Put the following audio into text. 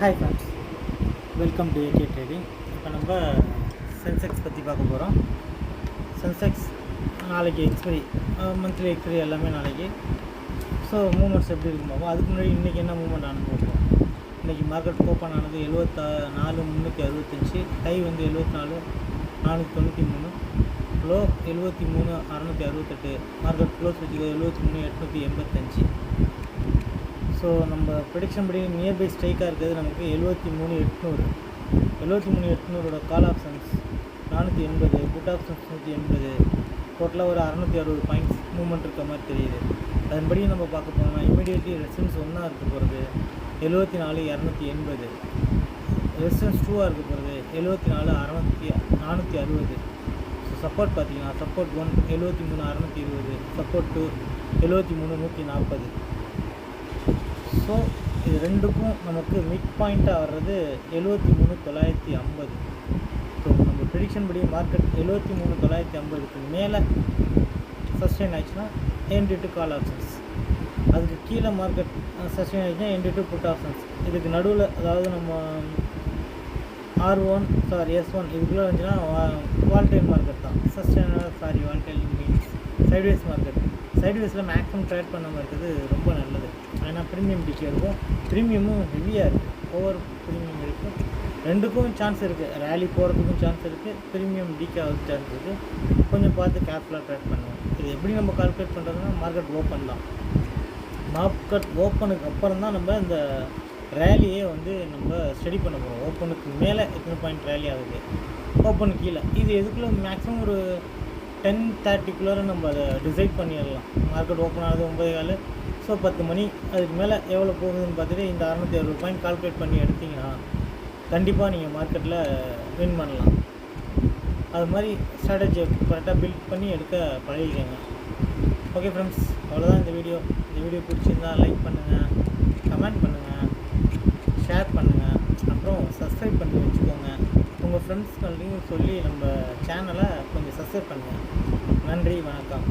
Hi friends welcome to AK trading இப்போ நம்ம Sensex பற்றி பார்க்க போகிறோம் சென்செக்ஸ் நாளைக்கு எக்ஸ்பைரி மந்த்லி எக்ஸ்பைரி எல்லாமே நாளைக்கு. ஸோ மூமெண்ட்ஸ் எப்படி இருக்குமோ அதுக்கு முன்னாடி இன்றைக்கி என்ன மூமெண்ட் ஆனது இன்றைக்கி மார்க்கெட் ஓப்பன் ஆனது எழுபத்தா நாலு முந்நூற்றி அறுபத்தஞ்சி டை வந்து எழுபத்தி நாலு நானூற்றி தொண்ணூற்றி மூணு லோ எழுபத்தி மூணு அறநூற்றி அறுபத்தெட்டு மார்க்கெட் க்ளோஸ் வச்சுக்கோ எழுபத்தி மூணு எட்நூற்றி எண்பத்தஞ்சு. ஸோ நம்ம ப்ரடிக்ஷன் படி நியர்பை ஸ்ட்ரைக்காக இருக்கிறது நமக்கு எழுபத்தி மூணு எட்நூறு. எழுபத்தி மூணு எட்நூறோட கால் ஆப்ஷன்ஸ் நானூற்றி எண்பது புட் ஆப்ஷன்ஸ் நூற்றி எண்பது. டோட்டலாக ஒரு அறநூற்றி அறுபது பாயிண்ட்ஸ் மூவ்மெண்ட் இருக்க மாதிரி தெரியுது. அதன்படி நம்ம பார்க்க போனோம்னா இமீடியட்லி ரெசிடன்ஸ் ஒன்றா இருக்க போகிறது எழுபத்தி நாலு இரநூத்தி எண்பது. ரெசிடன்ஸ் டூவாக இருக்க போகிறது எழுபத்தி நாலு அறநூற்றி நானூற்றி அறுபது. ஸோ சப்போர்ட் பார்த்தீங்கன்னா சப்போர்ட் ஒன் எழுபத்தி மூணு அறநூற்றி இருபது. சப்போர்ட் டூ எழுபத்தி மூணு நூற்றி நாற்பது. ஸோ இது ரெண்டுக்கும் நமக்கு மிட் பாயிண்ட்டாக வர்றது எழுபத்தி மூணு தொள்ளாயிரத்தி ஐம்பது. ஸோ நம்ம ப்ரிடிக்ஷன் படி மார்க்கெட் எழுபத்தி மூணு தொள்ளாயிரத்தி ஐம்பதுக்கு மேலே சஸ்டெயின் ஆச்சுன்னா என்டி டு கால் ஆப்ஷன்ஸ் அதுக்கு கீழே மார்க்கெட் சஸ்டெயின் ஆச்சுன்னா என்டி டு புட் ஆப்ஷன்ஸ் இதுக்கு நடுவில் அதாவது நம்ம R one sorry S one இதுக்குள்ளே வந்துச்சுன்னா வால்டைல் மார்க்கெட் தான். Sustain sorry volatile means sideways market சைட்வேஸில் maximum trade பண்ணாமல் இருக்கிறது ரொம்ப நல்லது. ஏன்னா ப்ரீமியம் டிக்கே இருக்கும் ப்ரீமியமும் ஹெவியாக இருக்குது ஓவர் ப்ரீமியம் இருக்குது ரெண்டுக்கும் சான்ஸ் இருக்குது ரேலி போகிறதுக்கும் சான்ஸ் இருக்குது ப்ரீமியம் டிக்கே ஆகிறதுக்கு சான்ஸ் இருக்குது கொஞ்சம் பார்த்து கேர்ஃபுல்லாக ட்ரேட் பண்ணுவோம். இது எப்படி நம்ம கால்குலேட் பண்ணுறதுன்னா மார்க்கெட் ஓப்பன் தான். மார்க்கெட் ஓப்பனுக்கு அப்புறம் தான் நம்ம இந்த ரேலியே வந்து நம்ம ஸ்டடி பண்ண போகிறோம் ஓப்பனுக்கு மேலே எத்தனை பாயிண்ட் ரேலி ஆகுது? ஓப்பன் கீழே. இது எதுக்குள்ளே? மேக்ஸிமம் ஒரு டென் தேர்ட்டிக்குள்ளார நம்ம அதை டிசைட் பண்ணிடலாம். மார்க்கெட் ஓப்பன் ஆகுது ஒம்பது கால். ஸோ பத்து மணி அதுக்கு மேலே எவ்வளோ போகுதுன்னு பார்த்துட்டு இந்த அறநூற்றி அறுபது பாயிண்ட் கால்குலேட் பண்ணி எடுத்தீங்கன்னா கண்டிப்பாக நீங்கள் மார்க்கெட்டில் வின் பண்ணலாம். அது மாதிரி ஸ்ட்ராட்டஜியை கரெக்டாக பில்ட் பண்ணி எடுக்க பழகிக்கங்க. ஓகே ஃப்ரெண்ட்ஸ் அவ்வளோதான் இந்த வீடியோ இந்த வீடியோ பிடிச்சிருந்தா லைக் பண்ணுங்கள் கமெண்ட் பண்ணுங்கள் ஷேர் பண்ணுங்கள் அப்புறம் சப்ஸ்கிரைப் பண்ணி வச்சுக்கோங்க. உங்கள் ஃப்ரெண்ட்ஸ்கள்டையும் சொல்லி நம்ம சேனலை கொஞ்சம் சப்ஸ்கிரைப் பண்ணுங்கள் நன்றி வணக்கம்.